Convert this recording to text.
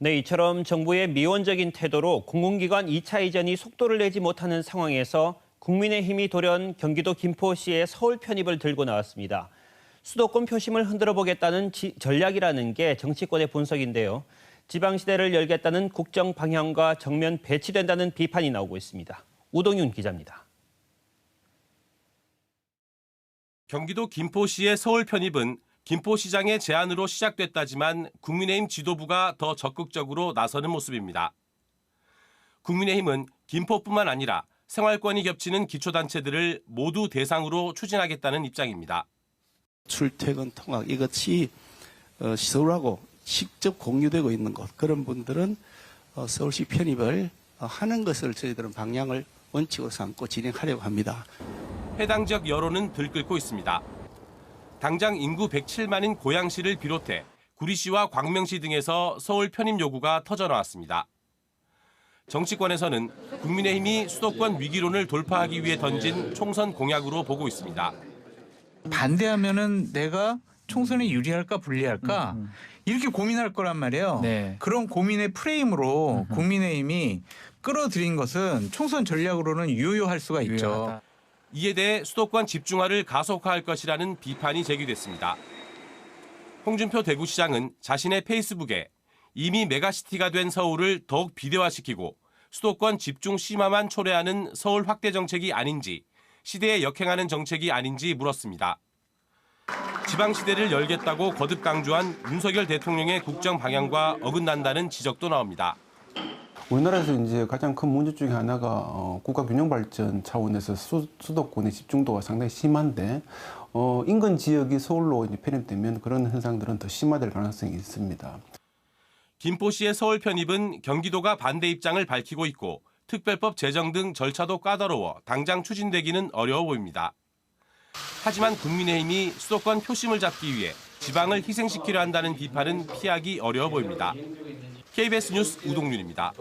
네, 이처럼 정부의 미온적인 태도로 공공기관 2차 이전이 속도를 내지 못하는 상황에서 국민의힘이 돌연 경기도 김포시의 서울 편입을 들고 나왔습니다. 수도권 표심을 흔들어 보겠다는 지- 전략이라는 게 정치권의 분석인데요. 지방시대를 열겠다는 국정 방향과 정면 배치된다는 비판이 나오고 있습니다. 우동윤 기자입니다. 경기도 김포시의 서울 편입은 김포시장의 제안으로 시작됐다지만 국민의힘 지도부가 더 적극적으로 나서는 모습입니다. 국민의힘은 김포뿐만 아니라 생활권이 겹치는 기초단체들을 모두 대상으로 추진하겠다는 입장입니다. 출퇴근 통학 이것이 어, 서울하고 직접 공유되고 있는 곳 그런 분들은 어, 서울시 편입을 어, 하는 것을 저희들은 방향을 원칙으로 삼고 진행하려고 합니다. 해당 지역 여론은 들끓고 있습니다. 당장 인구 107만인 고양시를 비롯해 구리시와 광명시 등에서 서울 편입 요구가 터져나왔습니다. 정치권에서는 국민의힘이 수도권 위기론을 돌파하기 위해 던진 총선 공약으로 보고 있습니다. 반대하면은 내가 총선에 유리할까 불리할까 이렇게 고민할 거란 말이에요. 네. 그런 고민의 프레임으로 국민의힘이 끌어들인 것은 총선 전략으로는 유효할 수가 있죠. 유효하다. 이에 대해 수도권 집중화를 가속화할 것이라는 비판이 제기됐습니다. 홍준표 대구시장은 자신의 페이스북에 이미 메가시티가 된 서울을 더욱 비대화시키고 수도권 집중 심화만 초래하는 서울 확대 정책이 아닌지 시대에 역행하는 정책이 아닌지 물었습니다. 지방시대를 열겠다고 거듭 강조한 윤석열 대통령의 국정 방향과 어긋난다는 지적도 나옵니다. 우리나라에서 이제 가장 큰 문제 중에 하나가 어, 국가 균형 발전 차원에서 수, 수도권의 집중도가 상당히 심한데 어, 인근 지역이 서울로 이제 편입되면 그런 현상들은 더 심화될 가능성이 있습니다. 김포시의 서울 편입은 경기도가 반대 입장을 밝히고 있고 특별법 제정 등 절차도 까다로워 당장 추진되기는 어려워 보입니다. 하지만 국민의힘이 수도권 표심을 잡기 위해 지방을 희생시키려 한다는 비판은 피하기 어려워 보입니다. KBS 뉴스 우동윤입니다.